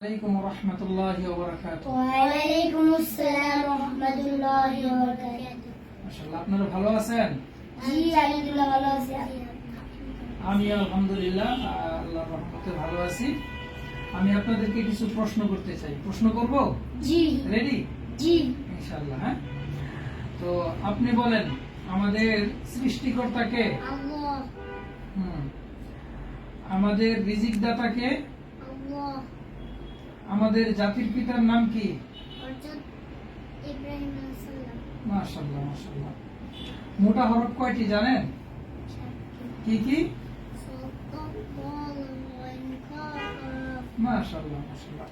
عليكم ورحمة الله وبركاته ওয়ালাইকুম আসসালাম রহমতুল্লাহি ওয়া বারাকাতুহু মাশাআল্লাহ আপনারা ভালো আছেন জি আলহামদুলিল্লাহ ভালো আছি আমি আলহামদুলিল্লাহ আহ, আল্লাহর রহমতে ভালো আছি আমি আপনাদেরকে কিছু প্রশ্ন করতে চাই প্রশ্ন করব জি রেডি জি ইনশাআল্লাহ হ্যাঁ তো আপনি বলেন আমাদের সৃষ্টিকর্তাকে আল্লাহ হুম, আমাদের রিজিক দাতাকে আল্লাহ আমাদের জাতির পিতার নাম কি? মাশাআল্লাহ মাশাআল্লাহ। মোটা হরফ কয়টি জানেন? কি কি? মাশাআল্লাহ মাশাআল্লাহ।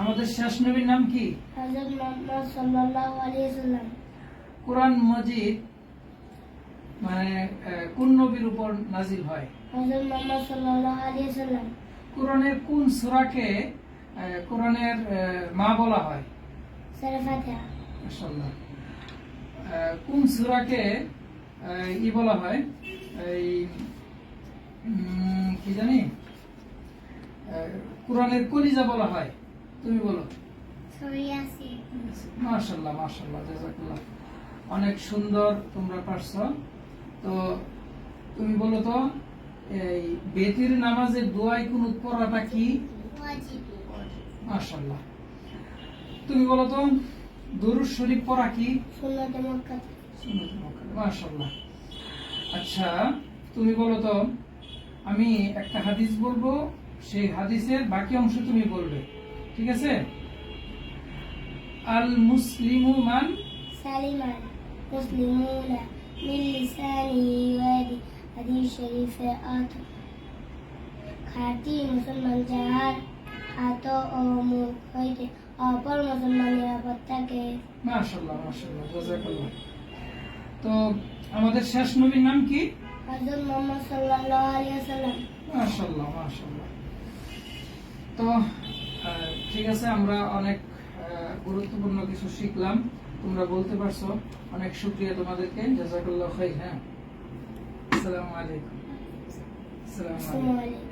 আমাদের শেষ নবীর নাম কি? হযরত মুহাম্মদ সাল্লাল্লাহু আলাইহি সাল্লাম। কোরআন মজিদ মানে কোন নবীর উপর নাজিল হয়? হযরত মুহাম্মদ সাল্লাল্লাহু আলাইহি সাল্লাম। কোরআনের কোন সূরাকে কোরআনের মা বলা হয়। মাশাআল্লাহ। কোন সূরাকে ই বলা হয়? এই কি জানি? কোরআনের কলিজা বলা হয়। তুমি বলো। মাশাল্লাহ মাশাল্লাহ জাজাকাল্লাহ অনেক সুন্দর তোমরা পারছ। তো তুমি বলো তো এই বেতির নামাজের দোয়াই কোন পড়াটা কি? মাশাল্লাহ তুমি বলো তো দরুদ শরীফ পড়া কি? সুন্নাত মক্কা। মাশাল্লাহ আচ্ছা তুমি বলো তো আমি একটা হাদিস বলব সেই হাদিসের বাকি অংশ তুমি বলবে ঠিক আছে? আল মুসলিমু মান সালিমান মুসলিমুনা মিন লিসানি ওয়াদি হাদিস শরীফে অর্থ খাঁটি মুসলমান যাহার হাত ও মুখ হইতে অপর মুসলমান নিরাপদ থাকে মাশাল্লাহ মাশাল্লাহ জাযাকাল্লাহ। তো আমাদের শেষ নবীর নাম কি? হযরত মুহাম্মদ সাল্লাল্লাহু আলাইহি ওয়াসাল্লাম। মাশাল্লাহ মাশাল্লাহ তো ঠিক আছে আমরা অনেক গুরুত্বপূর্ণ কিছু শিখলাম। তোমরা বলতে পারছ। অনেক শুক্রিয়া তোমাদেরকে। জাজাকাল্লাহ খাই হ্যাঁ। আসসালামু আলাইকুম। আসসালামু আলাইকুম।